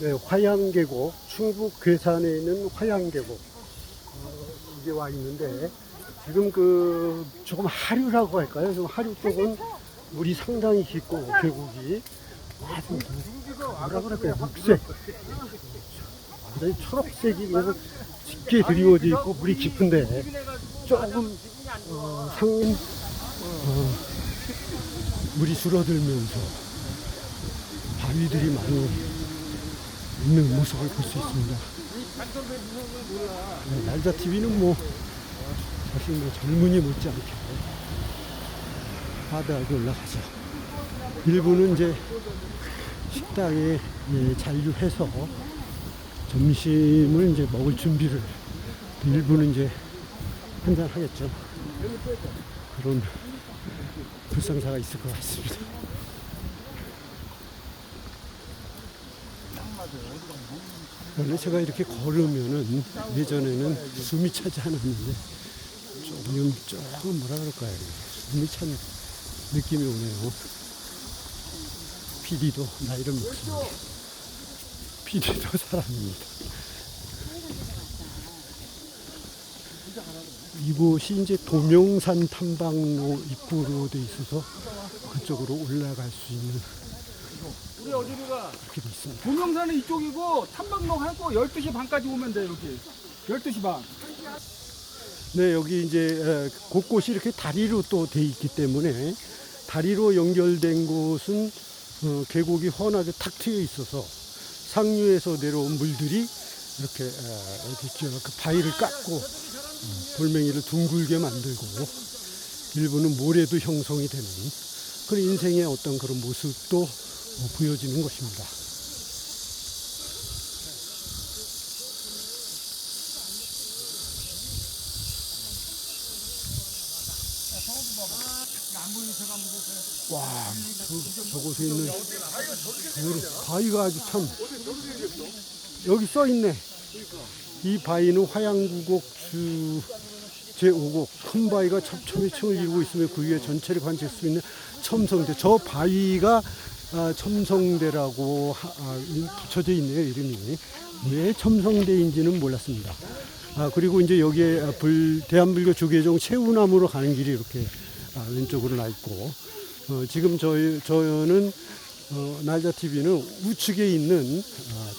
네, 화양계곡, 충북 괴산에 있는 화양계곡. 어, 이제 와 있는데, 지금 그, 조금 하류라고 할까요? 좀 하류 쪽은 물이 상당히 깊고, 계곡이. 아주, 뭐라 그럴까요? 녹색. 완전히 초록색이 그래서 짙게 드리워져 있고, 물이 깊은데, 조금, 어, 상, 어, 물이 줄어들면서 바위들이 많이 있는 모습을 볼 수 있습니다. 네, 날자 TV는 뭐 사실 뭐 젊은이 못지않게 바다에 올라가죠. 일부는 이제 식당에 예, 잔류해서 점심을 이제 먹을 준비를 또 일부는 이제 한잔 하겠죠. 그런 불상사가 있을 것 같습니다. 원래 제가 이렇게 걸으면은 예전에는 숨이 차지 않았는데 조금 조금 뭐라 그럴까요? 숨이 찬 느낌이 오네요. PD도 나이를 먹습니다. PD도 사람입니다. 이곳이 이제 도명산 탐방로 입구로 돼 있어서 그쪽으로 올라갈 수 있는 우리 어디로 가? 동영산은 이쪽이고 탐방로 하고 12시 반까지 오면 돼 이렇게 12시 반. 네, 여기 이제 에, 곳곳이 이렇게 다리로 또 돼 있기 때문에 다리로 연결된 곳은 어, 계곡이 훤하게 탁 트여 있어서 상류에서 내려온 물들이 이렇게 에, 이렇게 저그 바위를 깎고 어, 돌멩이를 둥글게 만들고 일부는 모래도 형성이 되는 그런 인생의 어떤 그런 모습도 어, 보여지는 것입니다. 와, 저, 저곳에 있는 그 바위가 아주 참 여기 써 있네. 이 바위는 화양구곡 주 제5곡 큰 바위가 첩첩의 층을 이루고 있으며 그 위에 전체를 관측할 수 있는 첨성대. 저 바위가 아, 첨성대라고 하- 아, 이- 붙여져 있네요 이름이. 왜 첨성대인지는 몰랐습니다. 아, 그리고 이제 여기에 아, 불, 대한불교 조계종 최우남으로 가는 길이 이렇게 아, 왼쪽으로 나 있고 어, 지금 저희 저는 어, 날자 TV는 우측에 있는 아,